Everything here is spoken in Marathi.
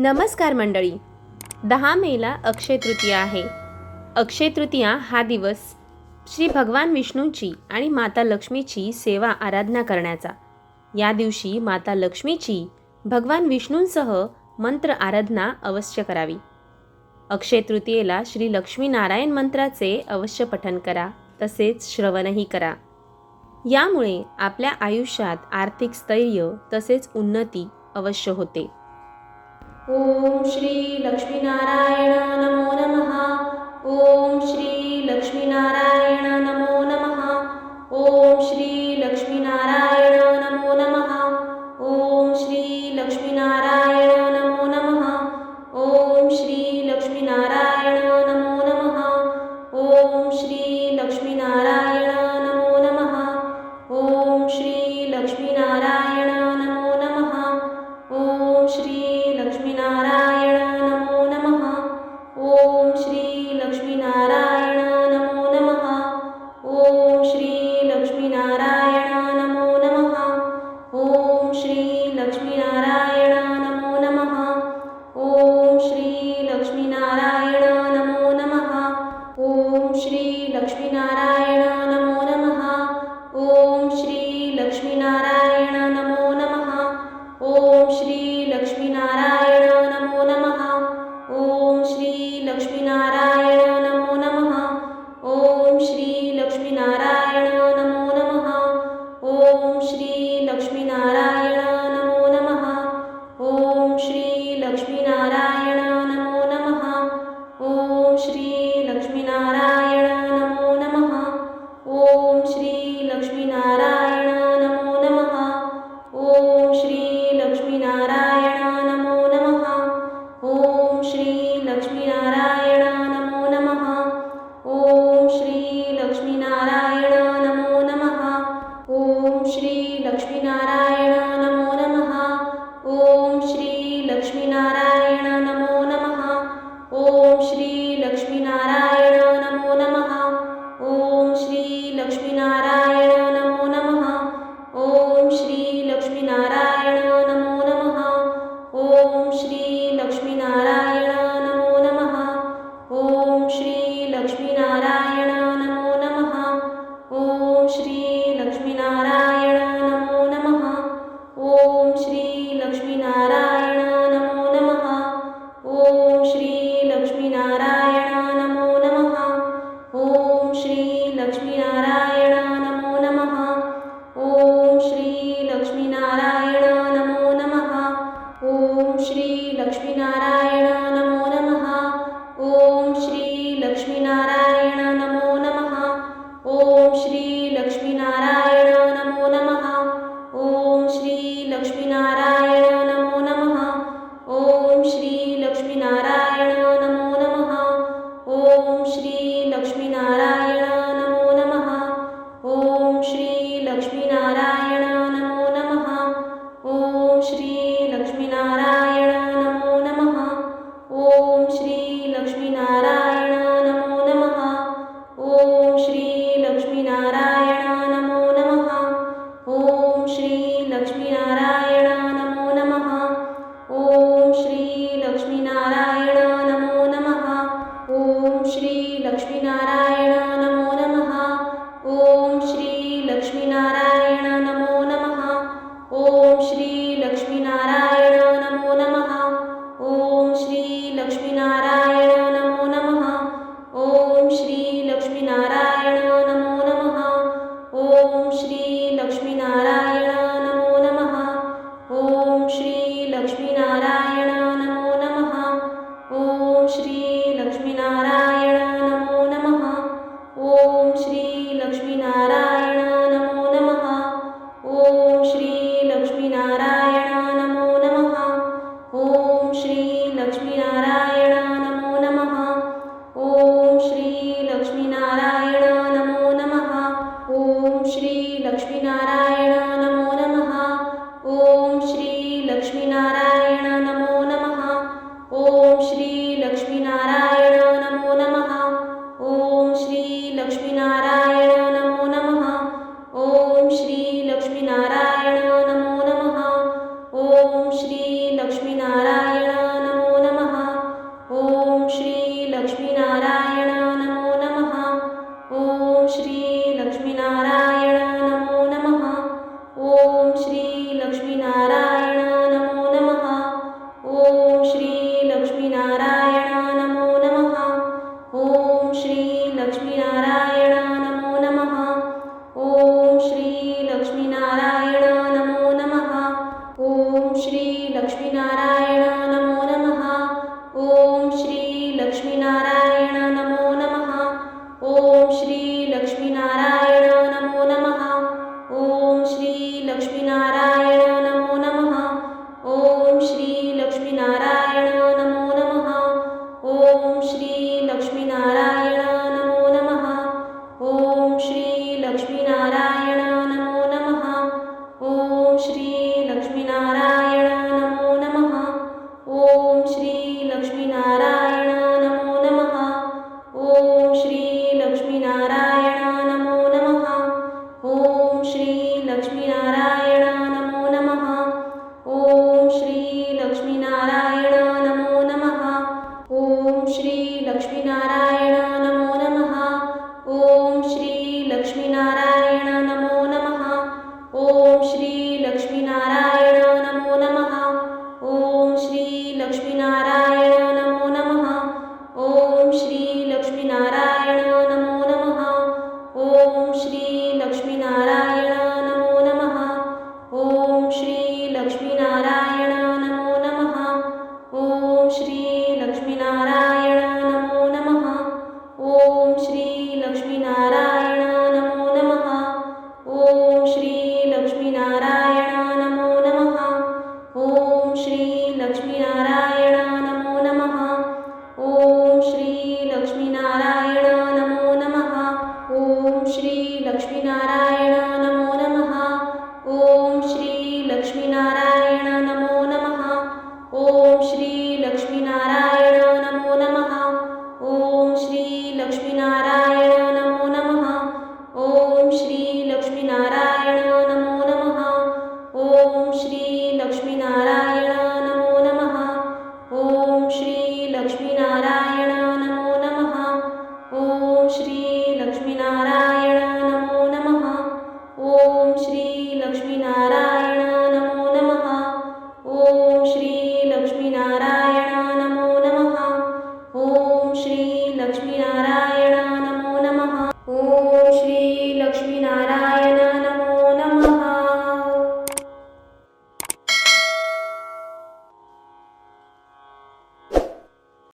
नमस्कार मंडळी. दहा मेला अक्षय तृतीया आहे. अक्षय तृतीया हा दिवस श्री भगवान विष्णूची आणि माता लक्ष्मीची सेवा आराधना करण्याचा. या दिवशी माता लक्ष्मीची भगवान विष्णूंसह मंत्र आराधना अवश्य करावी. अक्षय तृतीयेला श्री लक्ष्मीनारायण मंत्राचे अवश्य पठन करा तसेच श्रवणही करा. यामुळे आपल्या आयुष्यात आर्थिक स्थैर्य तसेच उन्नती अवश्य होते. ॐ श्रीलक्ष्मीनारायण नमो नमः। ॐ श्रीलक्ष्मीनारायण श्री लक्ष्मीनारायण Narayana. ॐ श्री